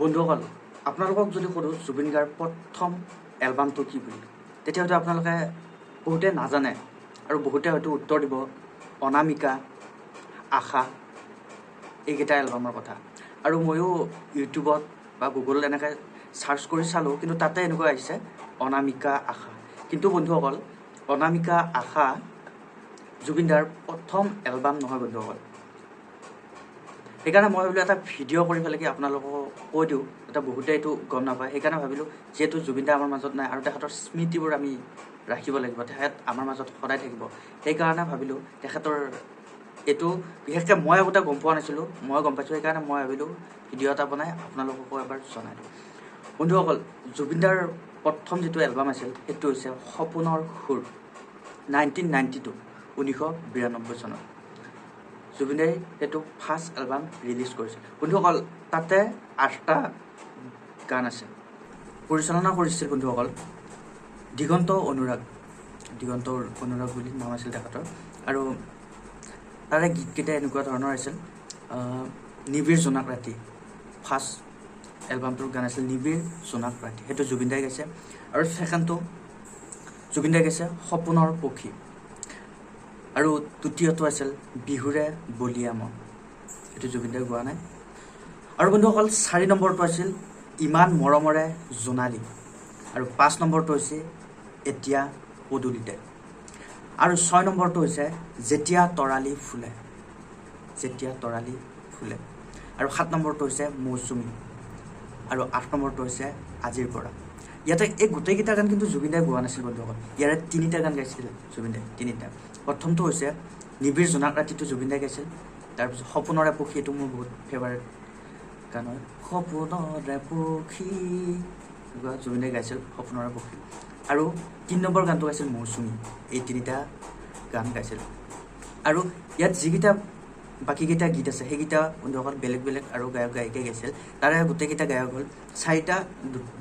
বন্ধুসকল আপোনালোকক যদি সোধোঁ জুবিন গাৰ্গৰ প্ৰথম এলবামটো কি বুলি তেতিয়া হয়তো আপোনালোকে বহুতে নাজানে আৰু বহুতে হয়তো উত্তৰ দিব অনামিকা আশা এইকেইটা এলবামৰ কথা। আৰু ময়ো ইউটিউবত বা গুগলত এনেকৈ চাৰ্চ কৰি চালোঁ কিন্তু তাতে এনেকুৱা আহিছে অনামিকা আশা। কিন্তু বন্ধুসকল অনামিকা আশা জুবিন দাৰ প্ৰথম এলবাম নহয় বন্ধুসকল সেইকাৰণে মই ভাবিলোঁ এটা ভিডিঅ' কৰি পেলাই কি আপোনালোকক কৈ দিওঁ এটা বহুতে এইটো গম নাপায়। সেইকাৰণে ভাবিলোঁ যিহেতু জুবিন দা আমাৰ মাজত নাই আৰু তেখেতৰ স্মৃতিবোৰ আমি ৰাখিব লাগিব তেখেত আমাৰ মাজত সদায় থাকিব। সেইকাৰণে ভাবিলোঁ তেখেতৰ এইটো বিশেষকৈ মই আগতে গম পোৱা নাছিলোঁ মই গম পাইছোঁ সেইকাৰণে মই ভাবিলোঁ ভিডিঅ' এটা বনাই আপোনালোককো এবাৰ জনাই দিওঁ। বন্ধুসকল জুবিন দাৰ প্ৰথম যিটো এলবাম আছিল সেইটো হৈছে সপোনৰ সুৰ নাইনটিন নাইণ্টি টু ঊনৈছশ বিৰান্নব্বৈ চনত। জুবিনে সেইটো ফাৰ্ষ্ট এলবাম ৰিলিজ কৰিছে। বন্ধুসকল তাতে আঠটা গান আছে। পৰিচালনা কৰিছিল বন্ধুসকল দিগন্ত অনুৰাগ। দিগন্ত অনুৰাগ বুলি নাম আছিল তেখেতৰ। আৰু তাৰে গীতকেইটা এনেকুৱা ধৰণৰ আছিল নিবিড় জোনাক ৰাতি। ফাৰ্ষ্ট এলবামটোৰ গান আছিল নিবিড় জোনাক ৰাতি। সেইটো জুবিন দাই গাইছে। আৰু ছেকেণ্ডটো জুবিন দাই গাইছে সপোনৰ পক্ষী। আৰু তৃতীয়টো আছিল বিহুৰে বলিয়া মন এইটো জুবিন দাই গোৱা নাই। আৰু বন্ধুসকল চাৰি নম্বৰটো আছিল ইমান মৰমৰে জোনালী। আৰু পাঁচ নম্বৰটো হৈছে এতিয়া পদূলিতে। আৰু ছয় নম্বৰটো হৈছে যেতিয়া তৰালি ফুলে। যেতিয়া তৰালি ফুলে। আৰু সাত নম্বৰটো হৈছে মৌচুমী। আৰু আঠ নম্বৰটো হৈছে আজিৰ পৰা। ইয়াতে এই গোটেইকেইটা গান কিন্তু জুবিন দাই গোৱা নাছিল বন্ধুসকল ইয়াৰে তিনিটা গান গাইছিল জুবিন দাই তিনিটা। প্ৰথমটো হৈছে নিবিড় জোনাক ৰাতিটো জুবিন দাই গাইছিল। তাৰপিছত সপোনৰে পক্ষী এইটো মোৰ বহুত ফেভাৰেট গান হয়। সপোনৰে পক্ষী এনেকুৱা জুবিন দাই গাইছিল সপোনৰে পক্ষী আৰু তিনি নম্বৰ গানটো গাইছিল মৌচুমী এই তিনিটা গান গাইছিল। আৰু ইয়াত যিকেইটা বাকীকেইটা গীত আছে সেইকেইটা বন্ধুসকল বেলেগ বেলেগ আৰু গায়ক গায়িকাই গাইছিল তাৰে গোটেইকেইটা গায়ক হ'ল চাৰিটা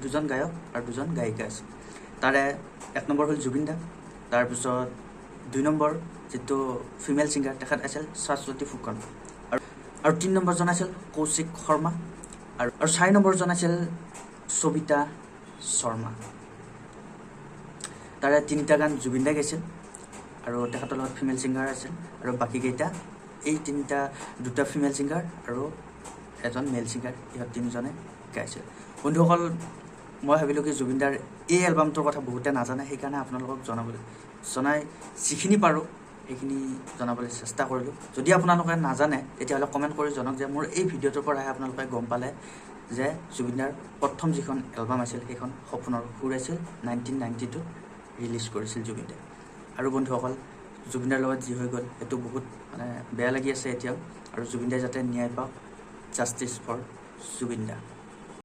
দুজন গায়ক আৰু দুজন গায়িকা আছিল। তাৰে এক নম্বৰ হ'ল জুবিন দা তাৰপিছত দুই নম্বৰ যিটো ফিমেল ছিংগাৰ তেখেত আছিল শাশ্বতী ফুকন। আৰু আৰু তিনি নম্বৰজন আছিল কৌশিক শৰ্মা আৰু আৰু চাৰি নম্বৰজন আছিল সবিতা শৰ্মা। তাৰে তিনিটা গান জুবিন দাই গাইছিল আৰু তেখেতৰ লগত ফিমেল ছিংগাৰ আছিল আৰু বাকীকেইটা এই তিনিটা দুটা ফিমেল ছিংগাৰ আৰু এজন মেল ছিংগাৰ ইহঁত তিনিজনে গাইছিল। বন্ধুসকল মই ভাবিলোঁ কি জুবিনদাৰ এই এলবামটোৰ কথা বহুতে নাজানে সেইকাৰণে আপোনালোকক জনাবলৈ জনাই যিখিনি পাৰোঁ সেইখিনি জনাবলৈ চেষ্টা কৰিলোঁ। যদি আপোনালোকে নাজানে তেতিয়াহ'লে কমেণ্ট কৰি জনাওক যে মোৰ এই ভিডিঅ'টোৰ পৰাহে আপোনালোকে গম পালে যে জুবিনদাৰ প্ৰথম যিখন এলবাম আছিল সেইখন সপোনৰ সুৰ আছিল নাইনটিন নাইণ্টি টুত ৰিলিজ কৰিছিল জুবিনে আৰু বন্ধুসকল জুবিনদাৰ লগত যি হৈ গ'ল সেইটো বহুত মানে বেয়া লাগি আছে এতিয়াও। আৰু জুবিনদাই যাতে ন্যায় পাওক জাষ্টিছ ফৰ জুবিন দা